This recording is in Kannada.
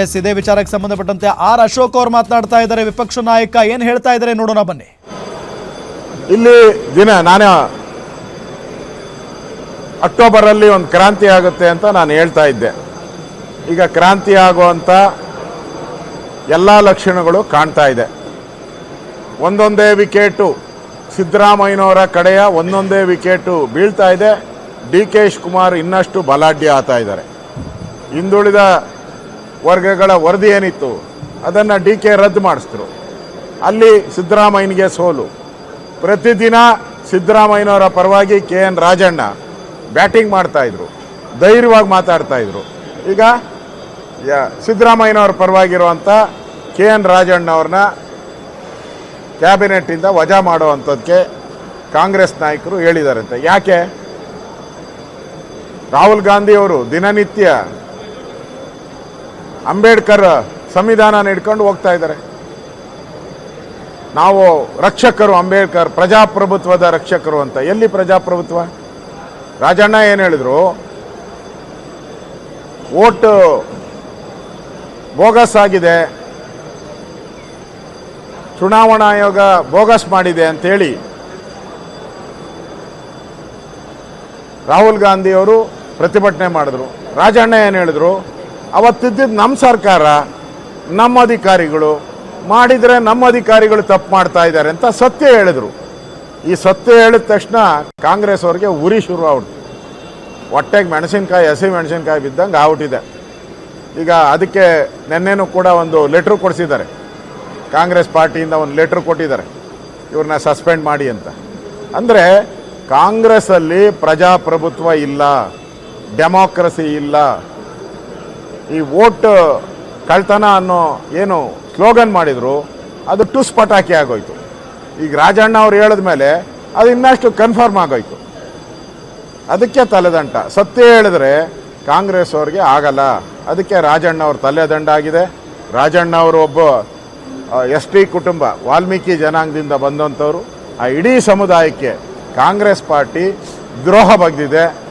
ಎಸ್, ಇದೇ ವಿಚಾರಕ್ಕೆ ಸಂಬಂಧಪಟ್ಟಂತೆ ಆರ್ ಅಶೋಕ್ ಅವರು ಮಾತನಾಡ್ತಾ ಇದ್ದಾರೆ. ವಿಪಕ್ಷ ನಾಯಕ ಏನ್ ಹೇಳ್ತಾ ಇದ್ದಾರೆ ನೋಡೋಣ ಬನ್ನಿ. ಇಲ್ಲಿ ದಿನ ನಾನು ಅಕ್ಟೋಬರಲ್ಲಿ ಒಂದು ಕ್ರಾಂತಿ ಆಗುತ್ತೆ ಅಂತ ನಾನು ಹೇಳ್ತಾ ಇದ್ದೆ. ಈಗ ಕ್ರಾಂತಿ ಆಗುವಂಥ ಎಲ್ಲ ಲಕ್ಷಣಗಳು ಕಾಣ್ತಾ ಇದೆ. ಒಂದೊಂದೇ ವಿಕೆಟು ಸಿದ್ದರಾಮಯ್ಯನವರ ಕಡೆಯ ಒಂದೊಂದೇ ವಿಕೆಟು ಬೀಳ್ತಾ ಇದೆ. ಡಿ ಕೆ ಶಿವಕುಮಾರ್ ಇನ್ನಷ್ಟು ಬಲಾಢ್ಯ ಆಗ್ತಾ ಇದ್ದಾರೆ. ಹಿಂದುಳಿದ ವರ್ಗಗಳ ವರದಿ ಏನಿತ್ತು, ಅದನ್ನು ಡಿ ಕೆ ರದ್ದು ಮಾಡಿಸಿದ್ರು. ಅಲ್ಲಿ ಸಿದ್ದರಾಮಯ್ಯನಿಗೆ ಸೋಲು. ಪ್ರತಿದಿನ ಸಿದ್ದರಾಮಯ್ಯನವರ ಪರವಾಗಿ ಕೆ ಎನ್ ರಾಜಣ್ಣ ಬ್ಯಾಟಿಂಗ್ ಮಾಡ್ತಾಯಿದ್ರು ಧೈರ್ಯವಾಗಿ ಮಾತಾಡ್ತಾ ಇದ್ರು. ಈಗ ಸಿದ್ದರಾಮಯ್ಯನವರ ಪರವಾಗಿರುವಂಥ ಕೆ ಎನ್ ರಾಜಣ್ಣ ಅವ್ರನ್ನ ಕ್ಯಾಬಿನೆಟ್ಟಿಂದ ವಜಾ ಮಾಡುವಂಥದ್ದಕ್ಕೆ ಕಾಂಗ್ರೆಸ್ ನಾಯಕರು ಹೇಳಿದಾರಂತೆ. ಯಾಕೆ? ರಾಹುಲ್ ಗಾಂಧಿ ಅವರು ದಿನನಿತ್ಯ ಅಂಬೇಡ್ಕರ್ ಸಂವಿಧಾನ ನೆಡ್ಕೊಂಡು ಹೋಗ್ತಾ ಇದ್ದಾರೆ. ನಾವು ರಕ್ಷಕರು ಅಂಬೇಡ್ಕರ್, ಪ್ರಜಾಪ್ರಭುತ್ವದ ರಕ್ಷಕರು ಅಂತ. ಎಲ್ಲಿ ಪ್ರಜಾಪ್ರಭುತ್ವ? ರಾಜಣ್ಣ ಏನು ಹೇಳಿದ್ರು? ಓಟ್ ಬೋಗಸ್ ಆಗಿದೆ. ಚುನಾವಣಾ ಆಯೋಗ ಬೋಗಸ್ ಮಾಡಿದೆ ಅಂತೇಳಿ ರಾಹುಲ್ ಗಾಂಧಿ ಅವರು ಪ್ರತಿಭಟನೆ ಮಾಡಿದ್ರು. ರಾಜಣ್ಣ ಏನು ಹೇಳಿದ್ರು? ಅವತ್ತಿದ್ದಿದ್ದು ನಮ್ಮ ಸರ್ಕಾರ, ನಮ್ಮ ಅಧಿಕಾರಿಗಳು ಮಾಡಿದರೆ ನಮ್ಮ ಅಧಿಕಾರಿಗಳು ತಪ್ಪು ಮಾಡ್ತಾ ಇದ್ದಾರೆ ಅಂತ ಸತ್ಯ ಹೇಳಿದರು. ಈ ಸತ್ಯ ಹೇಳಿದ ತಕ್ಷಣ ಕಾಂಗ್ರೆಸ್ ಅವ್ರಿಗೆ ಉರಿ ಶುರು ಆಗ್ಬಿಡ್ತು ಹೊಟ್ಟೆಗೆ ಮೆಣಸಿನ್ಕಾಯಿ, ಹಸಿ ಮೆಣಸಿನ್ಕಾಯಿ ಬಿದ್ದಂಗೆ ಆಗ್ಬಿಟ್ಟಿದೆ. ಈಗ ಅದಕ್ಕೆ ನೆನ್ನೆನೂ ಕೂಡ ಒಂದು ಲೆಟ್ರ್ ಕೊಡಿಸಿದ್ದಾರೆ. ಕಾಂಗ್ರೆಸ್ ಪಾರ್ಟಿಯಿಂದ ಒಂದು ಲೆಟ್ರ್ ಕೊಟ್ಟಿದ್ದಾರೆ. ಇವ್ರನ್ನ ಸಸ್ಪೆಂಡ್ ಮಾಡಿ ಅಂತ. ಅಂದರೆ ಕಾಂಗ್ರೆಸ್ಸಲ್ಲಿ ಪ್ರಜಾಪ್ರಭುತ್ವ ಇಲ್ಲ, ಡೆಮಾಕ್ರಸಿ ಇಲ್ಲ ಈ ವೋಟ್ ಕಳ್ತನ ಅನ್ನೋ ಏನು ಸ್ಲೋಗನ್ ಮಾಡಿದ್ರು, ಅದು ಟುಸ್ ಪಟಾಕಿ ಆಗೋಯ್ತು. ಈಗ ರಾಜಣ್ಣ ಅವ್ರು ಹೇಳಿದ ಮೇಲೆ ಅದು ಇನ್ನಷ್ಟು ಕನ್ಫರ್ಮ್ ಆಗೋಯ್ತು. ಅದಕ್ಕೆ ತಲೆದಂಟ. ಸತ್ಯ ಹೇಳಿದ್ರೆ ಕಾಂಗ್ರೆಸ್ ಅವ್ರಿಗೆ ಆಗಲ್ಲ. ಅದಕ್ಕೆ ರಾಜಣ್ಣ ಅವ್ರ ತಲೆದಂಡ ಆಗಿದೆ. ರಾಜಣ್ಣ ಅವರು ಒಬ್ಬ ಎಸ್ ಟಿ ಕುಟುಂಬ, ವಾಲ್ಮೀಕಿ ಜನಾಂಗದಿಂದ ಬಂದಂಥವ್ರು. ಆ, ಇಡೀ ಸಮುದಾಯಕ್ಕೆ ಕಾಂಗ್ರೆಸ್ ಪಾರ್ಟಿ ದ್ರೋಹ ಬಗ್ದಿದೆ.